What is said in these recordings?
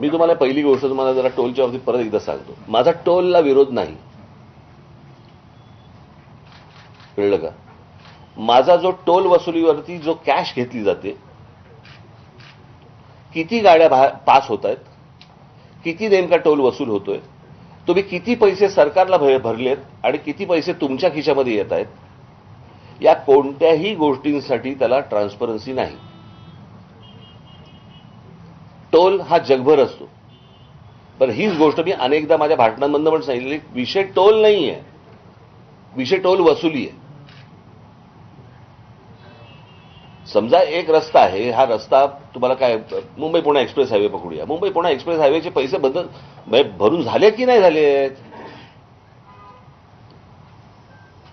मी तुम्हाला पहिली गोष्ट तुम्हाला जरा टोलच्या बाबतीत परत एकदा सांगतो. माझा टोलला विरोध नाही. कळलं का? माझा जो टोल वसुलीवरती जो कॅश घेतली जाते किती गाड्या पास होत आहेत किती नेमका टोल वसूल होतोय तुम्ही किती पैसे सरकारला भर- भरलेत आणि किती पैसे तुमच्या खिशामध्ये येत आहेत या कोणत्याही गोष्टींसाठी त्याला ट्रान्सपरन्सी नाही. टोल हा जगभर असतो. पण हीच गोष्ट मी अनेकदा माझ्या भाषणांमधनं पण सांगितलेली विषय टोल नाही आहे विषय टोल वसुली आहे. समजा एक रस्ता आहे हा रस्ता तुम्हाला काय मुंबई पुणे एक्सप्रेस हायवे पकडूया. मुंबई पुणे एक्सप्रेस हायवेचे पैसे बदल म्हणजे भरून झाले की नाही झाले?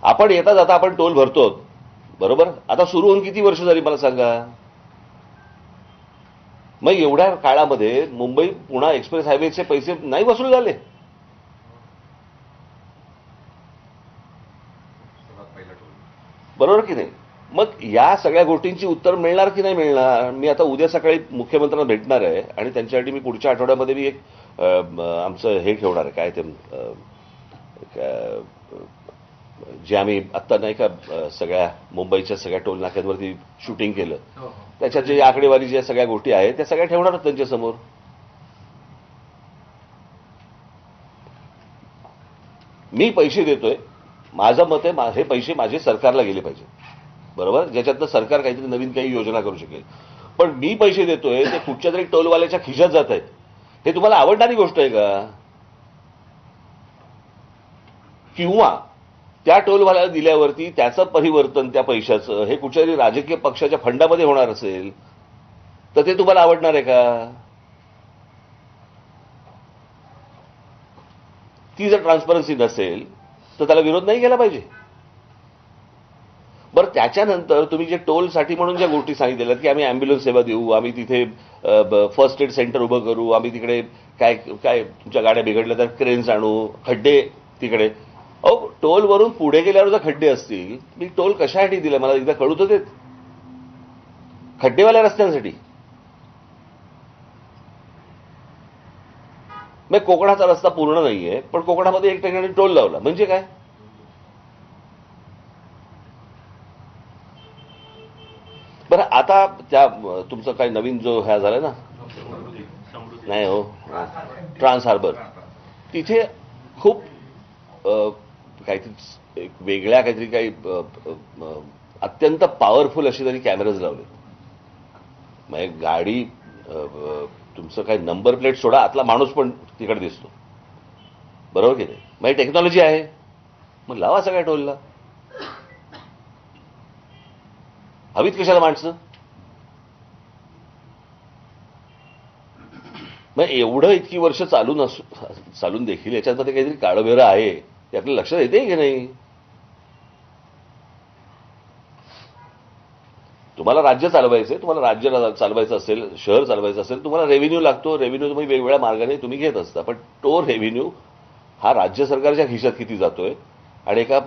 आपण येता जाता आपण टोल भरतो बरोबर? आता सुरू होऊन किती वर्ष झाली मला सांगा? मग एवढ्या काळामध्ये मुंबई पुणा एक्सप्रेस हायवेचे पैसे नाही वसूल झाले. बरोबर की नाही? मग या सगळ्या गोष्टींची उत्तर मिळणार की नाही मिळणार? मी आता उद्या सकाळी मुख्यमंत्र्यांना भेटणार आहे आणि त्यांच्यासाठी मी पुढच्या आठवड्यामध्ये मी एक आमचं हे ठेवणार आहे. काय ते जे आम्ही आत्ता नाही का सगळ्या मुंबईच्या सगळ्या टोल नाक्यांवरती शूटिंग केलं. हो हो. त्याच्यात जे आकडेवारी ज्या सगळ्या गोष्टी आहेत त्या सगळ्या ठेवणार आहोत त्यांच्यासमोर मी पैसे देतोय. माझं मत आहे हे पैसे माझे सरकारला गेले पाहिजे. बरोबर? ज्याच्यातनं सरकार काहीतरी नवीन काही योजना करू शकेल. पण मी पैसे देतोय ते कुठच्या तरी टोलवाल्याच्या खिशात जात आहेत. हे तुम्हाला आवडणारी गोष्ट आहे का? किंवा त्या टोलवाल्याला दिल्यावरती त्याचं परिवर्तन त्या पैशाचं हे कुठच्यातरी राजकीय पक्षाच्या फंडामध्ये होणार असेल तर ते तुम्हाला आवडणार आहे का? ती जर ट्रान्सपरन्सी नसेल तर त्याला विरोध नाही केला पाहिजे. बरं त्याच्यानंतर तुम्ही जे टोलसाठी म्हणून ज्या गोष्टी सांगितलेल्या की आम्ही ॲम्ब्युलन्स सेवा देऊ आम्ही तिथे फर्स्ट एड सेंटर उभं करू आम्ही तिकडे काय काय तुमच्या गाड्या बिघडल्या तर क्रेन्स आणू खड्डे तिकडे अहो टोलवरून पुढे गेल्यावर जर खड्डे असतील मी टोल कशासाठी दिलं? मला एकदा कळू तर देत. खड्डेवाल्या रस्त्यांसाठी. मग कोकणाचा रस्ता पूर्ण नाहीये पण कोकणामध्ये एक ठिकाणी टोल लावला. म्हणजे काय? बरं आता त्या तुमचा काही नवीन जो ह्या झाला ना? नाही हो. Trans harbour. तिथे खूप काहीतरी एक वेगळ्या काहीतरी काही अत्यंत पॉवरफुल असे तरी कॅमेराज लावले. म्हणजे गाडी तुमचं काही नंबर प्लेट सोडा आतला माणूस पण तिकडे दिसतो. बरोबर की नाही? म्हणजे टेक्नॉलॉजी आहे. मग लावा सगळ्या टोलला. हवीत कशाला माणसं? मग एवढं इतकी वर्ष चालून असू चालून देखील याच्यामध्ये काहीतरी काळबेरं आहे. ते आपल्या लक्षात येते की नाही? तुम्हाला राज्य चालवायचं तुम्हाला राज्य चालवायचं असेल शहर चालवायचं असेल तुम्हाला रेव्हेन्यू लागतो. रेव्हेन्यू तुम्ही वेगवेगळ्या मार्गाने तुम्ही घेत असता. पण तो रेव्हेन्यू हा राज्य सरकारच्या खिशात किती जातोय आणि एका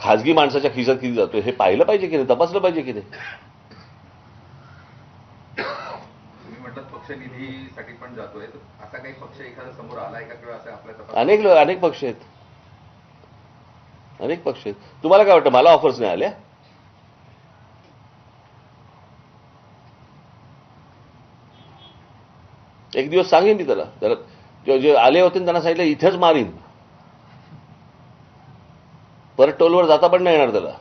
खाजगी माणसाच्या खिशात किती जातोय हे पाहिलं पाहिजे की नाही? तपासलं पाहिजे की नाही? तुम्ही म्हटलं पक्ष निधीसाठी पण जातोय. तर असा काही पक्ष एखादा समोर आलाय का किंवा असं आपल्या तपास अनेक अनेक पक्ष आहेत. अनेक पक्ष आहेत. तुम्हाला काय वाटतं मला ऑफर्स नाही आल्या? एक दिवस सांगेन मी त्याला. त्याला जे- जे आले होते त्यांना सांगितलं इथेच मारीन. परत टोलवर जाता पण नाही येणार त्याला.